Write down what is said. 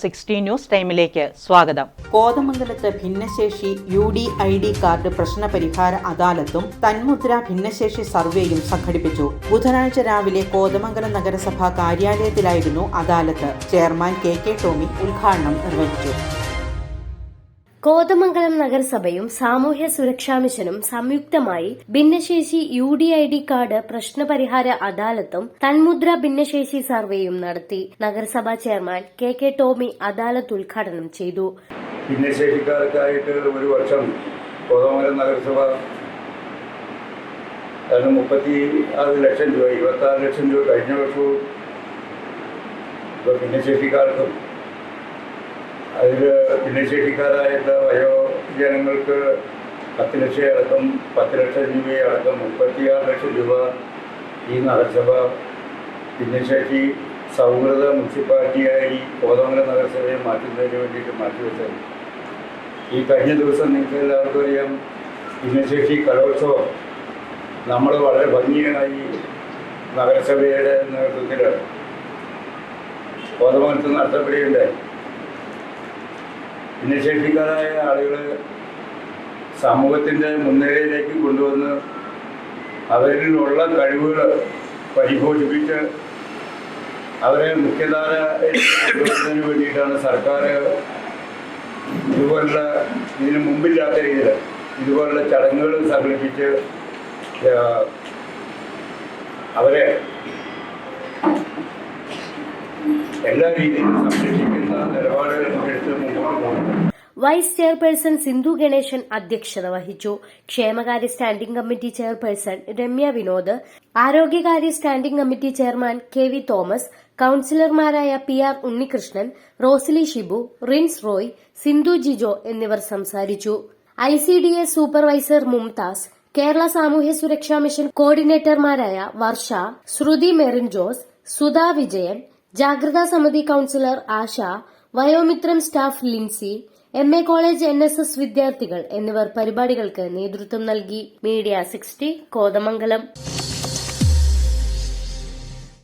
Sixty news ടൈമിലേക്ക് സ്വാഗതം. കോതമംഗലത്ത് ഭിന്നശേഷി U D I D card പ്രശ്ന പരിഹാര അദാലത്തും തന്മുദ്ര ഭിന്നശേഷി സർവേയും സംഘടിപ്പിച്ചു. ബുധനാഴ്ച രാവിലെ കോതമംഗലം നഗരസഭാ കാര്യാലയത്തിലായിരുന്നു അദാലത്ത്. ചെയർമാൻ കെ കെ ടോമി ഉദ്ഘാടനം നിർവഹിച്ചു. കോതമംഗലം നഗരസഭയും സാമൂഹ്യ സുരക്ഷാ മിഷനും സംയുക്തമായി ഭിന്നശേഷി U D I D card പ്രശ്നപരിഹാര അദാലത്തും തന്മുദ്ര ഭിന്നശേഷി സർവേയും നടത്തി. നഗരസഭാ ചെയർമാൻ കെ കെ ടോമി അദാലത്ത് ഉദ്ഘാടനം ചെയ്തു. ഭിന്നശേഷിക്കാർക്കായിട്ട് ഒരു വർഷം കോതമംഗലം നഗരസഭ മുപ്പത്തി ആറ് ലക്ഷം രൂപ ഇരുപത്തി ആറ് ലക്ഷം രൂപ കഴിഞ്ഞ വർഷവും ഭിന്നശേഷിക്കാർക്കും അതിൽ ഭിന്നശേഷിക്കാരായിട്ടുള്ള വയോജനങ്ങൾക്ക് പത്ത് ലക്ഷം അടക്കം പത്ത് ലക്ഷം രൂപയടക്കം മുപ്പത്തിയാറ് ലക്ഷം രൂപ ഈ നഗരസഭ ഭിന്നശേഷി സൗഹൃദ മുനിസിപ്പാലിറ്റിയായി കോതമംഗലം നഗരസഭയെ മാറ്റുന്നതിന് വേണ്ടിയിട്ട് മാറ്റിവെച്ചത്. ഈ കഴിഞ്ഞ ദിവസം നിങ്ങൾക്ക് എല്ലാവർക്കും അറിയാം ഭിന്നശേഷി കലോത്സവം നമ്മൾ വളരെ ഭംഗിയായി നഗരസഭയുടെ നേതൃത്വത്തിൽ കോതമംഗലത്ത് നടത്തപ്പെടുകയുണ്ടായി. ഭിന്നശേഷിക്കാരായ ആളുകളെ സമൂഹത്തിന്റെ മുൻനിരയിലേക്ക് കൊണ്ടുവന്ന് അവരിലുള്ള കഴിവുകൾ പരിപോഷിപ്പിച്ച് അവരെ മുഖ്യധാര വേണ്ടിയിട്ടാണ് സർക്കാർ ഇതുപോലുള്ള ഇതിന് മുമ്പില്ലാത്ത രീതിയിൽ ഇതുപോലുള്ള ചടങ്ങുകൾ സംഘടിപ്പിച്ച് അവരെ എല്ലാ രീതിയിലും സംരക്ഷിക്കുന്ന പോകുന്നു വൈസ് ചെയർപേഴ്സൺ സിന്ധു ഗണേശൻ അധ്യക്ഷത വഹിച്ചു. ക്ഷേമകാര്യ standing committee chairperson Ramya Vinod ആരോഗ്യകാര്യ standing committee chairman K V Thomas കൌൺസിലർമാരായ P R Unnikrishnan Rosily Shibu rinse Roy Sindhu Jijo എന്നിവർ സംസാരിച്ചു. I C D S supervisor Mumtaz Kerala സാമൂഹ്യ സുരക്ഷാ മിഷൻ കോർഡിനേറ്റർമാരായ വർഷ ശ്രുതി മെറിൻ ജോസ് സുധാ വിജയൻ ജാഗ്രതാ സമിതി councillor Asha Vayomithram staff Lincy M A college N S S വിദ്യാർത്ഥികൾ എന്നിവർ പരിപാടികൾക്ക് നേതൃത്വം നൽകി. Media sixty Kothamangalam.